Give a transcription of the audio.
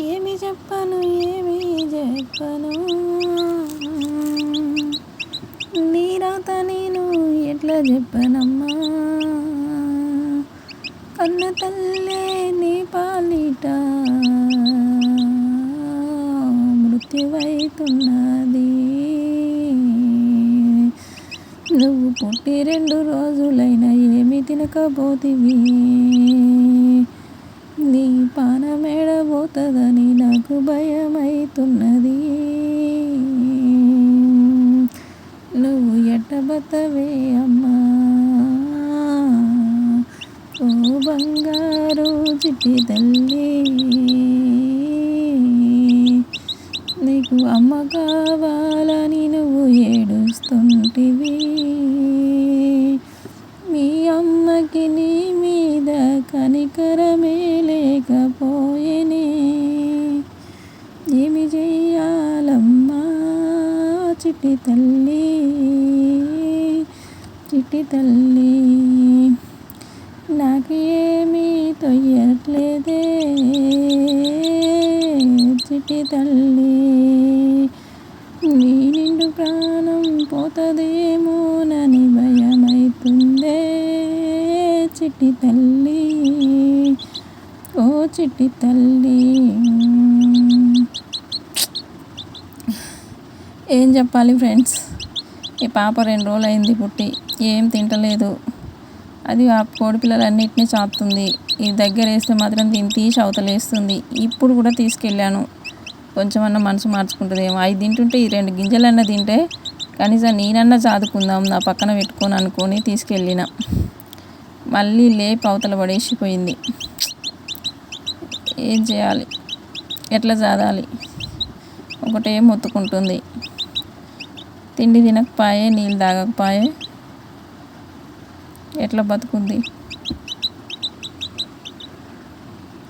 ఏమి చెప్పను ఏమి చెప్పను. నీరాత నేను ఎట్లా చెప్పనమ్మా? కన్న తల్లే నీ పాలిట. మృత్యువైతున్నది. నువ్వు పుట్టి రెండు రోజులైనా ఏమి తినకపోతివి? నీ పోతుందని నాకు భయమైతున్నది. నువ్వు ఎట్టబతవే అమ్మా? ఓ బంగారు చిట్టి తల్లి నీకు అమ్మ కావాలని నువ్వు ఏడుస్తుంటివి. మీ అమ్మకి నీ మీద కనికరమే చిటి తల్లి చిట్టి తల్లి. నాకు ఏమీ తొయ్యట్లేదే చిట్టి తల్లి. నీ నిండు ప్రాణం పోతుందేమోనని భయమైతుందే చిట్టి తల్లి. ఓ చిట్టి తల్లి. ఏం చెప్పాలి ఫ్రెండ్స్? ఈ పాప రెండు రోజులు అయింది పుట్టి ఏం తింటలేదు. అది ఆ కోడిపిల్లలన్నింటినీ చాపుతుంది. ఈ దగ్గర వేస్తే మాత్రం దీన్ని తీసి అవతలేస్తుంది ఇప్పుడు కూడా తీసుకెళ్ళాను. కొంచెమన్నా మనసు మార్చుకుంటుందేమో. అవి తింటుంటే ఈ రెండు గింజలన్నా తింటే కనీసం నేనన్నా చాదుకుందాం నా పక్కన పెట్టుకొని అనుకొని తీసుకెళ్ళిన. మళ్ళీ లేపు అవతల పడేసిపోయింది. ఏం చేయాలి? ఎట్లా చాదాలి? ఒకటే మొత్తుకుంటుంది. తిండి తినకపాయే నీళ్ళు తాగకపాయే ఎట్లా బతుకుంది?